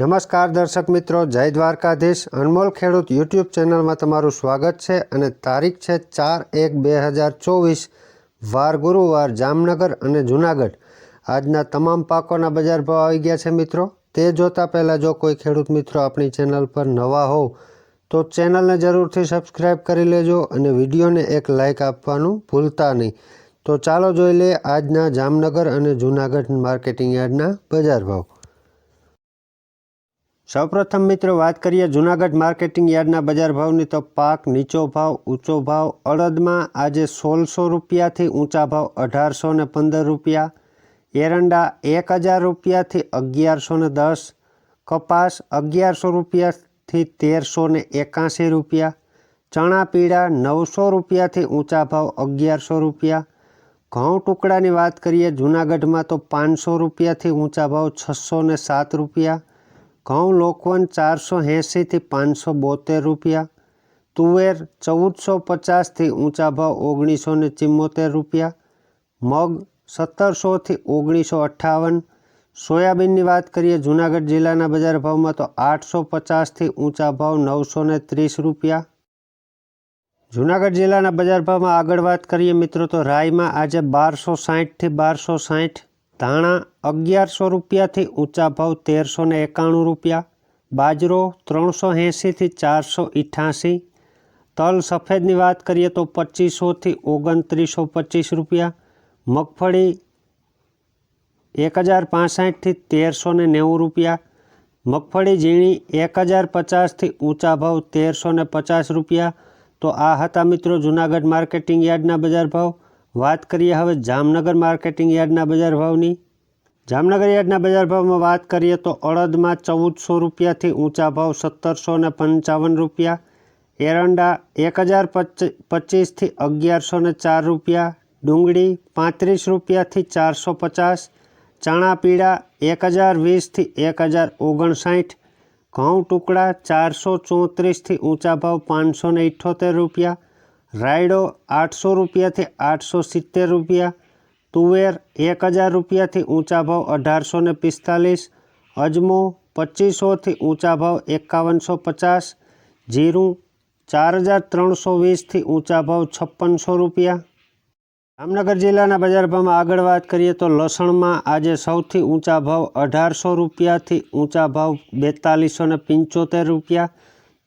નમસ્કાર દર્શક મિત્રો, જય દ્વારકાધીશ. અનમોલ ખેડૂત યુટ્યુબ ચેનલમાં તમારું સ્વાગત છે અને તારીખ છે ચાર એક બે હજાર ચોવીસ, વાર ગુરુવાર, જામનગર અને જુનાગઢ. આજના તમામ પાકોના બજાર ભાવ આવી ગયા છે મિત્રો. તે જોતાં પહેલાં જો કોઈ ખેડૂત મિત્રો આપણી ચેનલ પર નવા હોવ, તો ચેનલને જરૂરથી સબસ્ક્રાઈબ કરી લેજો અને વિડીયોને એક લાઇક આપવાનું ભૂલતા નહીં. તો ચાલો જોઈ લઈએ આજના જામનગર અને જુનાગઢ માર્કેટિંગ યાર્ડના બજાર ભાવ. સૌપ્રથમ મિત્રો વાત કરીએ જુનાગઢ માર્કેટિંગ યાર્ડના બજાર ભાવની તો પાક નીચો ભાવ, ઊંચો ભાવ, અડદમાં આજે સોળસો રૂપિયાથી ઊંચા ભાવ અઢારસો ને પંદર રૂપિયા, એરંડા એક હજાર રૂપિયાથી અગિયારસો ને દસ, કપાસ અગિયારસો રૂપિયાથી તેરસો ને એકાસી રૂપિયા, ચણા પીળા નવસો રૂપિયાથી ઊંચા ભાવ અગિયારસો રૂપિયા. ઘઉં ટુકડાની વાત કરીએ જુનાગઢમાં તો પાંચસો રૂપિયાથી ઊંચા ભાવ છસો ને સાત રૂપિયા ઘઉં લોકવન ચારસો એંશીથી પાંચસો બોતેર રૂપિયા, તુવેર ચૌદસો પચાસથી ઊંચા ભાવ ઓગણીસો ને ચિમ્મોતેર રૂપિયા, મગ સત્તરસોથી ઓગણીસો અઠ્ઠાવન, સોયાબીનની વાત કરીએ જુનાગઢ જિલ્લાના બજાર ભાવમાં તો આઠસો પચાસથી ઊંચા ભાવ નવસો ને ત્રીસ રૂપિયા. જુનાગઢ જિલ્લાના બજાર ભાવમાં આગળ વાત કરીએ મિત્રો તો રાઈમાં આજે બારસો સાહીઠથી બારસો સાહીઠ ધાણા અગિયારસો રૂપિયાથી ઊંચા ભાવ તેરસો ને એકાણું રૂપિયા, બાજરો ત્રણસો એંશીથી ચારસો અઠ્યાસી તલ સફેદની વાત કરીએ તો પચીસોથી ઓગણત્રીસો પચીસ રૂપિયા, મગફળી એક હજાર પાસઠથી તેરસો ને નેવું રૂપિયા, મગફળી ઝીણી એક હજાર પચાસથી ઊંચા ભાવ તેરસો ને પચાસ રૂપિયા. તો આ હતા મિત્રો જુનાગઢ માર્કેટિંગ યાર્ડના બજાર ભાવ. વાત કરીએ હવે જામનગર માર્કેટિંગ યાર્ડના બજાર ભાવની. જામનગર યાર્ડના બજાર ભાવમાં વાત કરીએ તો અડદમાં ચૌદસો રૂપિયાથી ઊંચા ભાવ સત્તરસો ને પંચાવન રૂપિયા, એરંડા એક હજાર પચીસથી અગિયારસો ને ચાર રૂપિયા, ડુંગળી પાંત્રીસ રૂપિયાથી ચારસો પચાસ, ચણા પીળા એક હજાર વીસથી એક હજાર ઓગણસાઠ, ઘઉં ટુકડા ચારસો ચોત્રીસથી ઊંચા ભાવ પાંચસો ને રૂપિયા રાયડો આઠસો રૂપિયાથી આઠસો સિત્તેર રૂપિયા, તુવેર એક હજાર રૂપિયાથી ઊંચા ભાવ અઢારસો ને પિસ્તાલીસ, અજમો પચીસોથી ઊંચા ભાવ એકાવનસો પચાસ, જીરું ચાર હજાર ત્રણસો વીસથી ઊંચા ભાવ છપ્પનસો રૂપિયા. જામનગર જિલ્લાના બજાર ભાવમાં આગળ વાત કરીએ તો લસણમાં આજે સૌથી ઊંચા ભાવ અઢારસો રૂપિયાથી ઊંચા ભાવ બેતાલીસો ને પંચોતેર રૂપિયા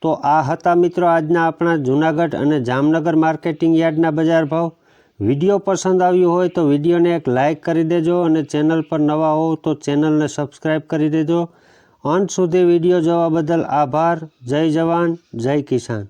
તો આ હતા મિત્રો આજના આપણા જૂનાગઢ અને જામનગર માર્કેટિંગ યાર્ડના બજાર ભાવ. વીડિયો પસંદ આવ્યો હોય તો વિડીયોને એક લાઇક કરી દેજો અને ચેનલ પર નવા હોવ તો ચેનલને સબસ્ક્રાઈબ કરી દેજો. અંત સુધી વીડિયો જોવા બદલ આભાર. જય જવાન, જય કિસાન.